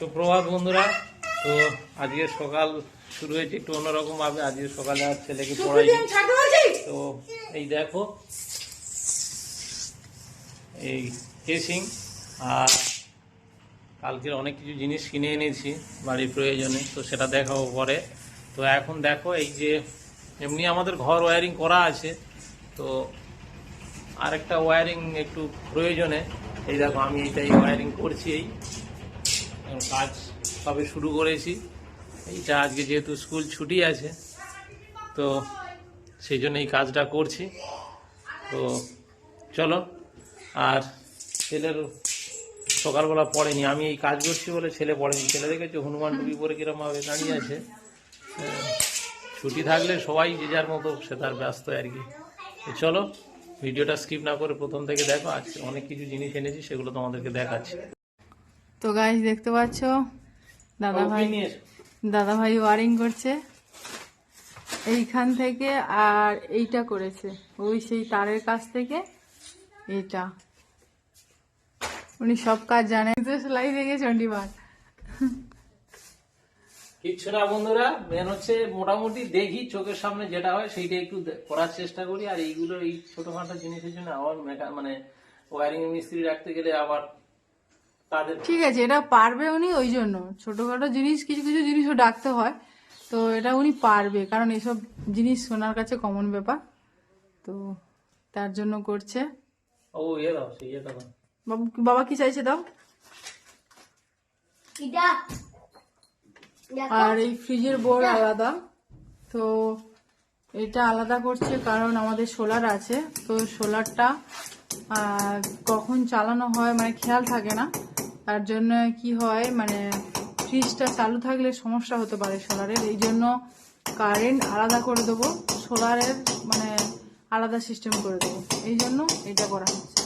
সুপ্রভাত বন্ধুরা। তো আজকে সকাল শুরু হয়েছে একটু অন্যরকম ভাবে। আজকে সকালে আর ছেলেকে পড়াই তো এই দেখো এই কেসিং আর কালকের অনেক কিছু জিনিস কিনে এনেছি বাড়ির প্রয়োজনে তো সেটা দেখাবো পরে। তো এখন দেখো এই যে এমনি আমাদের ঘর ওয়্যারিং করা আছে তো আরেকটা ওয়ারিং একটু প্রয়োজনে। এই দেখো আমি এইটাই ওয়ারিং করছি এই। কাজ সবে শুরু করেছি। এইটা আজকে যেহেতু স্কুল ছুটি আছে, তো সেই জন্য এই কাজটা করছি। তো চলো, আর ছেলের সকালবেলা পড়েনি, আমি এই কাজ করছি বলে ছেলে পড়েনি। ছেলে দেখেছে, হনুমান টুপি পরে কিরম ভাবে দাঁড়িয়ে আছে? ছুটি থাকলে সবাই যে যার মতো, সে তার ব্যস্ত আর কি। চলো, ভিডিওটা স্কিপ না করে প্রথম থেকে দেখো, আজকে অনেক কিছু জিনিস এনেছি, সেগুলো তোমাদেরকে দেখাচ্ছি। তো গাইস দেখতে পাচ্ছ? দাদা ভাই দাদা ভাই ওয়ারিং করছে। এইখান থেকে আর এইটা করেছে। ওই সেই তারের কাছ থেকে এইটা উনি সব কাজ জানেন। তো সেলাই থেকে চণ্ডীবার কিচ্ছু না বন্ধুরা মেন হচ্ছে মোটামুটি দেখি চোখের সামনে যেটা হয় সেইটা একটু করার চেষ্টা করি। আর এইগুলো এই ছোটখাটো জিনিসের জন্য আবার মানে ওয়ারিং মিস্ত্রি রাখতে গেলে আবার তাদের ঠিক আছে এটা পারবে উনি ওই জন্য। ছোটখাটো জিনিস কিছু কিছু জিনিসও ডাকতে হয়। তো এটা উনি পারবে কারণ এসব জিনিস ওনার কাছে কমন ব্যাপার। তো তার জন্য করছে। ও ইয়ে দাও ইয়ে দাও। বাবা কি চাইছে দাও? আর এই ফ্রিজের বোর্ড আলাদা। তো এটা আলাদা করছে কারণ আমাদের সোলার আছে। তো সোলারটা আহ, কখন চালানো হয় মানে খেয়াল থাকে না। তার জন্য কি হয় মানে ফ্রিজটা চালু থাকলে সমস্যা হতে পারে সোলারের এই জন্য কারেন্ট আলাদা করে দেবো সোলারের মানে আলাদা সিস্টেম করে দেবো। এই জন্য এটা করা হচ্ছে।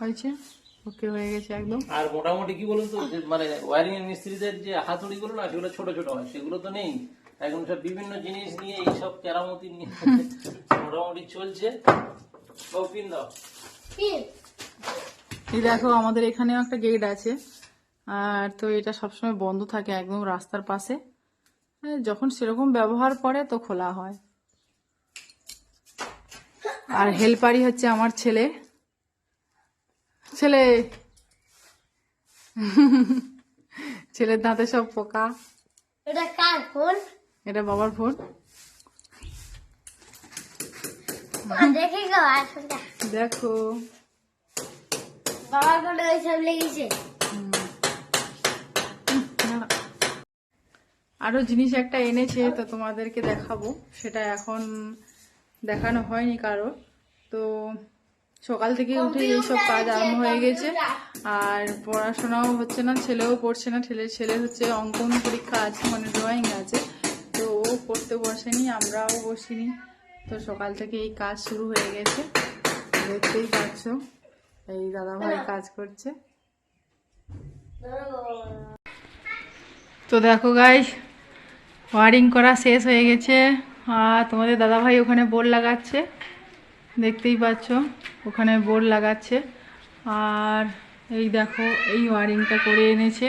হয়েছে? ওকে হয়ে গেছে একদম। আর মোটামুটি কি বলুন তো মানে ওয়ারিং এর মিস্ত্রিদের যে হাতুড়ি গুলো না, সেগুলো ছোট ছোট হয়, সেগুলো তো নেই। এখন সব বিভিন্ন জিনিস নিয়ে এইসব কেরামতি নিয়ে মোটামুটি চলছে। এই দেখো আমাদের এখানেও একটা গেট আছে। আর তো এটা সবসময় বন্ধ থাকে একদম রাস্তার পাশে। হ্যাঁ, যখন সেরকম ব্যবহার পড়ে তো খোলা হয়। আর হেল্পারই হচ্ছে আমার ছেলে। ছেলে! ছেলের দাঁতে সব পোকা। এটা কার ফোন? এটা বাবার ফোন। দেখে আরও জিনিস একটা এনেছে তো তোমাদেরকে দেখাবো। সেটা এখন দেখানো হয়নি কারও। তো সকাল থেকে উঠে এইসব কাজ আরম্ভ হয়ে গেছে। আর পড়াশোনাও হচ্ছে না ছেলেও পড়ছে না। ছেলে ছেলে হচ্ছে অঙ্কন পরীক্ষা আছে মানে ড্রয়িং আছে। তো ও পড়তে বসেনি আমরাও বসিনি। তো সকাল থেকে এই কাজ শুরু হয়ে গেছে। দেখতেই পাচ্ছ, এই দাদাভাই কাজ করছে। তো দেখো গাই ওয়ারিং করা শেষ হয়ে গেছে। আর তোমাদের দাদাভাই ওখানে বোর্ড লাগাচ্ছে। দেখতেই পাচ্ছ, ওখানে বোর্ড লাগাচ্ছে। আর এই দেখো, এই ওয়ারিংটা করে এনেছে,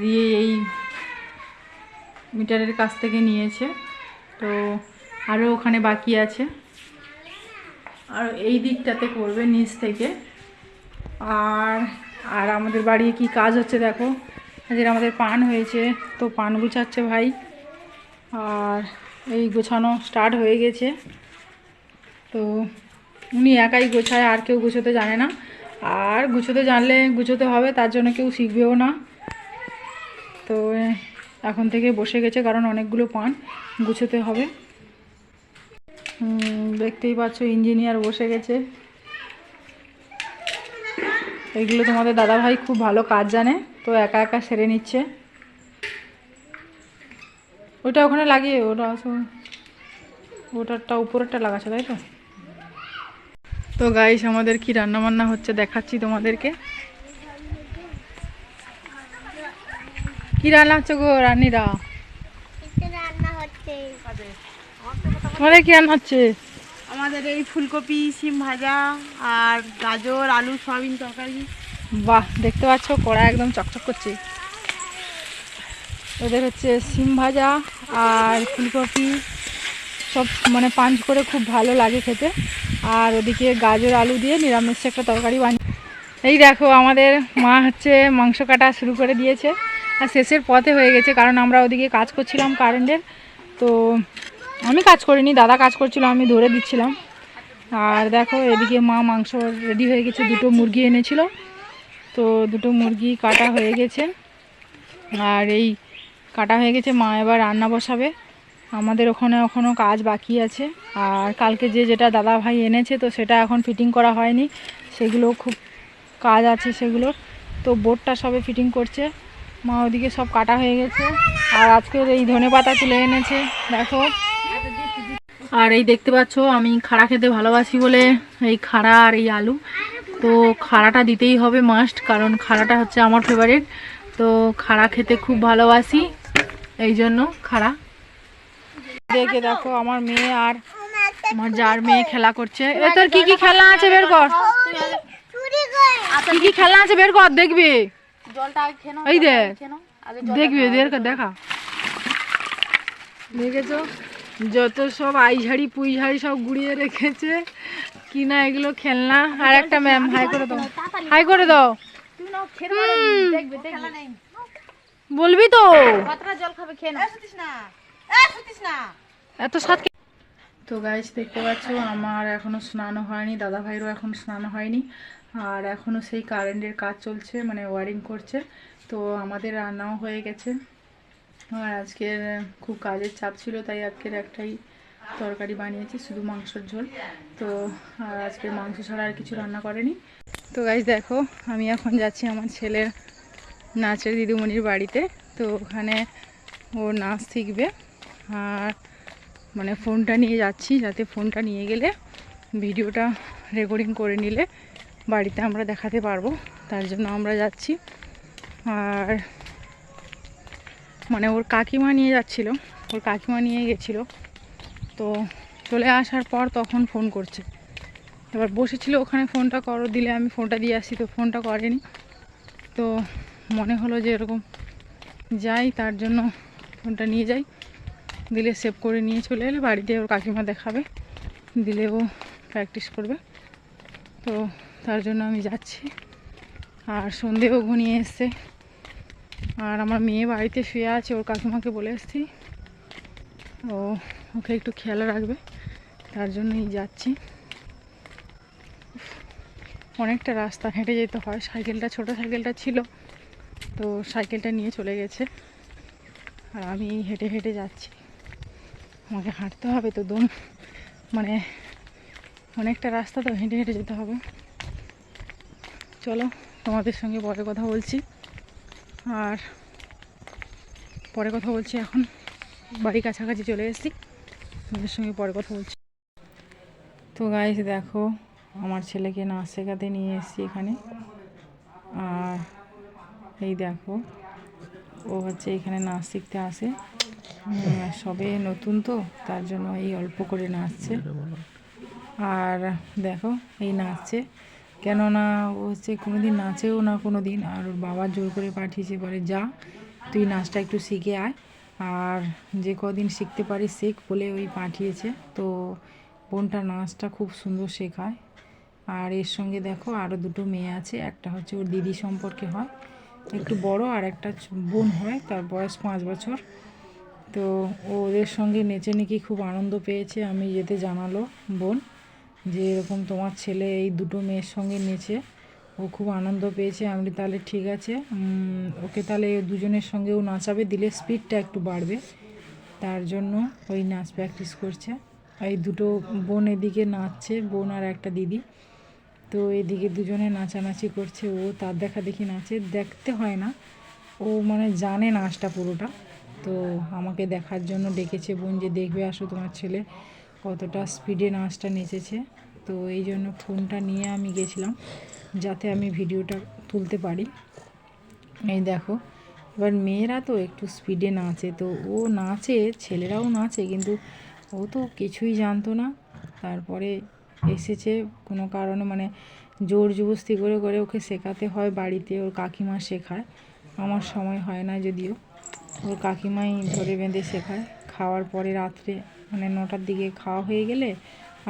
দিয়ে এই মিটারের কাছ থেকে নিয়েছে। তো আরও ওখানে বাকি আছে। আর এই দিকটাতে করবে নিচ থেকে। আর আর আমাদের বাড়ি কি কাজ হচ্ছে দেখো? আজকে আমাদের পান হয়েছে, তো পান গুছাচ্ছে ভাই। আর এই গোছানো স্টার্ট হয়ে গেছে। তো উনি একাই গোছায়, আর কেউ গুছোতে জানে না। আর গুছোতে জানলে গুছোতে হবে, তার জন্য কেউ শিখবেও না। তো এখন থেকে বসে গেছে, কারণ অনেকগুলো পান গুছোতে হবে। দেখতেই পাচ্ছ ইঞ্জিনিয়ার বসে গেছে। এগুলো তোমাদের দাদাভাই খুব ভালো কাজ জানে, তো একা একা সেরে নিচ্ছে। ওটা ওখানে লাগিয়ে, ওটা ওটারটা উপরেরটা লাগাচ্ছে, তাই তো? তো গাইস আমাদের কি রান্না বান্না হচ্ছে দেখাচ্ছি তোমাদেরকে। কি রান্না হচ্ছে গো রান্নিরা রান্না হচ্ছে। তোমাদের কি রান্না হচ্ছে? আমাদের এই ফুলকপি সিম ভাজা আর গাজর আলু সয়াবিন তরকারি। বাহ দেখতে পাচ্ছ কড়া একদম চকচক করছে। ওদের হচ্ছে সিম ভাজা আর ফুলকপি। সব মানে পাঞ্চ করে খুব ভালো লাগে খেতে। আর ওদিকে গাজর আলু দিয়ে নিরামিষ একটা তরকারি বানিয়ে এই দেখো আমাদের মা হচ্ছে মাংস কাটা শুরু করে দিয়েছে। আর শেষের পথে হয়ে গেছে কারণ আমরা ওদিকে কাজ করছিলাম কারেন্টের তো আমি কাজ করিনি, দাদা কাজ করছিল, আমি ধরে দিচ্ছিলাম। আর দেখো, এদিকে মা মাংস রেডি হয়ে গেছে, দুটো মুরগি এনেছিল। তো দুটো মুরগি কাটা হয়ে গেছে। আর এই কাটা হয়ে গেছে, মা এবার রান্না বসাবে। আমাদের ওখানে এখনও কাজ বাকি আছে। আর কালকে যে যেটা দাদা ভাই এনেছে, তো সেটা এখন ফিটিং করা হয়নি। সেগুলো খুব কাজ আছে সেগুলোর তো বোর্ডটা সবে ফিটিং করছে। মা ওদিকে সব কাটা হয়ে গেছে। আর আজকের এই ধনে পাতা তুলে এনেছে। দেখো আর এই দেখতে পাচ্ছ আমি খাড়া খেতে ভালোবাসি বলে এই খাড়া আর এই আলু। তো খাড়াটা দিতেই হবে মাস্ট কারণ খাড়াটা হচ্ছে আমার ফেভারিট তো খাড়া খেতে খুব ভালোবাসি এই জন্য খাড়া। দেখে দেখো আমার মেয়ে আর আমার যার মেয়ে খেলা করছে। এ তোর কি কি খেলা আছে বের কর। কি কি খেলনা আছে বের কর দেখবি। এই দেখ দেখবি দেখা। দেখেছ? যত সব আইঝাড়ি পুইঝাড়ি সব গুড়িয়ে রেখেছে কি না এগুলো খেলনা। আর একটা ম্যাম হাই করে দাও। হাই করে দাও। বলবি তো। এত সাত তো গাইস দেখতে পাচ্ছ, আমার এখনও স্নান হয়নি দাদা ভাইরও এখন স্নান হয়নি। আর এখনও সেই কারেন্টের কাজ চলছে মানে ওয়ারিং করছে। তো আমাদের রান্নাও হয়ে গেছে। আর আজকের খুব কাজের চাপ ছিল, তাই আজকের একটাই তরকারি বানিয়েছি, শুধু মাংসর ঝোল। তো, আর আজকে মাংস ছাড়া আর কিছু রান্না করেনি। তো গাইস দেখো, আমি এখন যাচ্ছি আমার ছেলের নাচের দিদিমণির বাড়িতে। তো ওখানে ও নাচ শিখবে। আর মানে ফোনটা নিয়ে যাচ্ছি, যাতে ফোনটা নিয়ে গেলে ভিডিওটা রেকর্ডিং করে নিলে বাড়িতে আমরা দেখাতে পারব। তার জন্য আমরা যাচ্ছি। আর মানে ওর কাকিমা নিয়ে যাচ্ছিল, ওর কাকিমা নিয়ে গেছিল। তো চলে আসার পর তখন ফোন করছে। এবার বসেছিল, ওখানে ফোনটা করো, দিলে আমি ফোনটা দিয়ে আসি তো ফোনটা করেনি। তো মনে হলো যে এরকম যাই, তার জন্য ফোনটা নিয়ে যাই। দিলে সেভ করে নিয়ে চলে এলে বাড়িতে ওর কাকিমা দেখাবে। দিলে ও প্র্যাকটিস করবে। তো তার জন্য আমি যাচ্ছি। আর সন্ধেও ঘনিয়ে এসছে। আর আমার মেয়ে বাড়িতে শুয়ে আছে, ওর কাকিমাকে বলে এসছি। ও, ওকে একটু খেয়াল রাখবে, তার জন্যই যাচ্ছি। অনেকটা রাস্তা হেঁটে যেতে হয়, সাইকেলটা, ছোট সাইকেলটা ছিল, তো সাইকেলটা নিয়ে চলে গেছে। আর আমি হেঁটে হেঁটে যাচ্ছি। আমাকে হাঁটতে হবে তো দম মানে অনেকটা রাস্তা তো হেঁটে হেঁটে যেতে হবে। চলো, তোমাদের সঙ্গে পরে কথা বলছি। আর পরে কথা বলছি এখন। বাড়ি কাছাকাছি চলে এসেছি। তোমাদের সঙ্গে পরে কথা বলছি। তো গাইস দেখো, আমার ছেলেকে নাচ শেখাতে নিয়ে এসেছি এখানে। আর এই দেখো, ও হচ্ছে এখানে নাচ শিখতে আসে। সবে নতুন তো, তার জন্য এই অল্প করে নাচছে। আর দেখো, এই নাচছে। কেননা ও হচ্ছে কোনো দিন নাচেও না কোনো দিন আর ওর বাবা জোর করে পাঠিয়েছে, বলে যা, তুই নাচটা একটু শিখে আয়। আর যে কদিন শিখতে পারিস শেখ বলে ওই পাঠিয়েছে। তো বোনটা নাচটা খুব সুন্দর শেখায়। আর এর সঙ্গে দেখো আরও দুটো মেয়ে আছে, একটা হচ্ছে ওর দিদি সম্পর্কে হয়। একটু বড় আর একটা বোন হয়, তার বয়স পাঁচ বছর। তো ওদের সঙ্গে নেচে নাকি খুব আনন্দ পেয়েছে, আমি যেতে জানালো বোন। যে এরকম তোমার ছেলে এই দুটো মেয়ের সঙ্গে নেচে, ও খুব আনন্দ পেয়েছে। আমি তাহলে ঠিক আছে। ওকে তাহলে দুজনের সঙ্গেও নাচাবে, দিলে স্পিডটা একটু বাড়বে। তার জন্য ওই নাচ প্র্যাকটিস করছে। এই দুটো বোন এদিকে নাচছে, বোন আর একটা দিদি। তো এদিকে দুজনে নাচানাচি করছে, ও তার দেখা দেখি নাচে। দেখতে হয় না। ও মানে জানে নাচটা পুরোটা। তো আমাকে দেখার জন্য ডেকেছে বোন যে, দেখবে, আসো তোমার ছেলে। কতটা স্পিডে নাচটা নেচেছে। তো এই জন্য ফোনটা নিয়ে আমি গেছিলাম, যাতে আমি ভিডিওটা তুলতে পারি। এই দেখো, এবার মেয়েরা তো একটু স্পিডে নাচে, তো ও নাচে, ছেলেরাও নাচে, কিন্তু ও তো কিছুই জানতো না। তারপরে এসেছে কোনো কারণে মানে জোর জবস্তি করে করে ওকে শেখাতে হয় বাড়িতে, ওর কাকিমা শেখায়। আমার সময় হয় না যদিও, ওর কাকিমাই ধরে বেঁধে শেখায়। খাওয়ার পরে রাত্রে মানে নটার দিকে খাওয়া হয়ে গেলে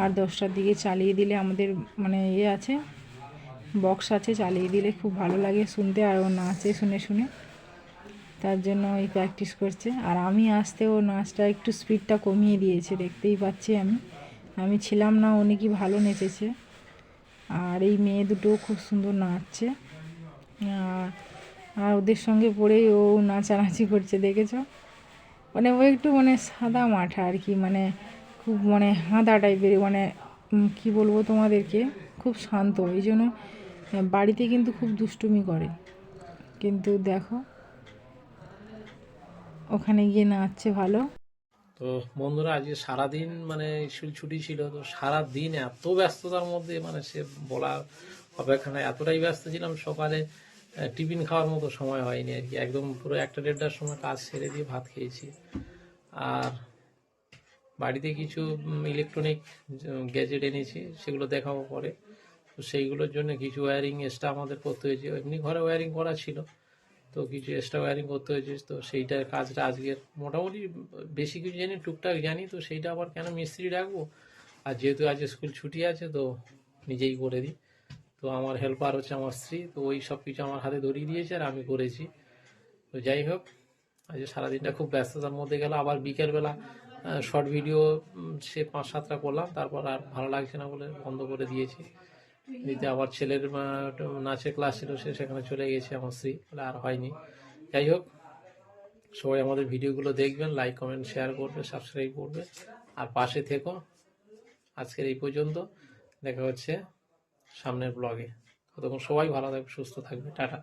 আর দশটার দিকে চালিয়ে দিলে আমাদের মানে ইয়ে আছে বক্স আছে, চালিয়ে দিলে খুব ভালো লাগে শুনতে আর ও নাচে শুনে শুনে। তার জন্য ওই প্র্যাকটিস করছে। আর আমি আসতে ও নাচটা একটু স্পিডটা কমিয়ে দিয়েছে, দেখতেই পাচ্ছি আমি। আমি ছিলাম না কি ভালো নেচেছে। আর এই মেয়ে দুটোও খুব সুন্দর নাচছে। আর আর ওদের সঙ্গে পড়েই ও নাচানাচি করছে, দেখেছ? মানে ও একটু মানে সাদা মাঠা আর কি মানে খুব মানে হাঁদা টাইপের মানে কি বলব তোমাদেরকে, খুব শান্ত। এই জন্য বাড়িতে কিন্তু খুব দুষ্টুমি করে। কিন্তু দেখো, ওখানে গিয়ে নাচছে ভালো। তো বন্ধুরা, আজকে সারাদিন মানে স্কুল ছুটি ছিল, তো সারা দিন এত ব্যস্ততার মধ্যে মানে সে বলার অপেক্ষা এতটাই ব্যস্ত ছিলাম সকালে। টিফিন খাওয়ার মতো সময় হয়নি আর কি। একদম পুরো একটা দেড়টার সময় কাজ ছেড়ে দিয়ে ভাত খেয়েছি। আর বাড়িতে কিছু ইলেকট্রনিক গ্যাজেট এনেছি, সেগুলো দেখাবো পরে। তো সেইগুলোর জন্য কিছু ওয়্যারিং এক্সট্রা আমাদের করতে হয়েছে। এমনি ঘরে ওয়্যারিং করা ছিল, তো কিছু এক্সট্রা ওয়্যারিং করতে হয়েছে। তো সেইটার কাজটা আজকের মোটামুটি বেশি কিছু জানি, টুকটাক জানি। তো সেইটা আবার কেন মিস্ত্রি রাখব? আর যেহেতু আজ স্কুল ছুটি আছে, তো নিজেই করে দিই। তো আমার হেল্পার হচ্ছে আমার স্ত্রী, তো ওই সব কিছু আমার হাতে ধরিয়ে দিয়েছে আর আমি করেছি। তো যাই হোক, আজ সারাদিনটা খুব ব্যস্ততার মধ্যে গেল। আবার বিকেলবেলা শর্ট ভিডিও সে পাঁচ সাতটা করলাম, তারপর আর ভালো লাগছে না বলে বন্ধ করে দিয়েছি। দিতে আবার ছেলের নাচের ক্লাস ছিল, সে সেখানে চলে গেছে, আমার স্ত্রী, বলে আর হয়নি। যাই হোক, সবাই আমাদের ভিডিওগুলো দেখবেন লাইক কমেন্ট শেয়ার করবে সাবস্ক্রাইব করবে। আর পাশে থেকো। আজকের এই পর্যন্ত, দেখা হচ্ছে। সামনের ব্লগে ততক্ষণ সবাই ভালো থাকবে সুস্থ থাকবে। টাটা।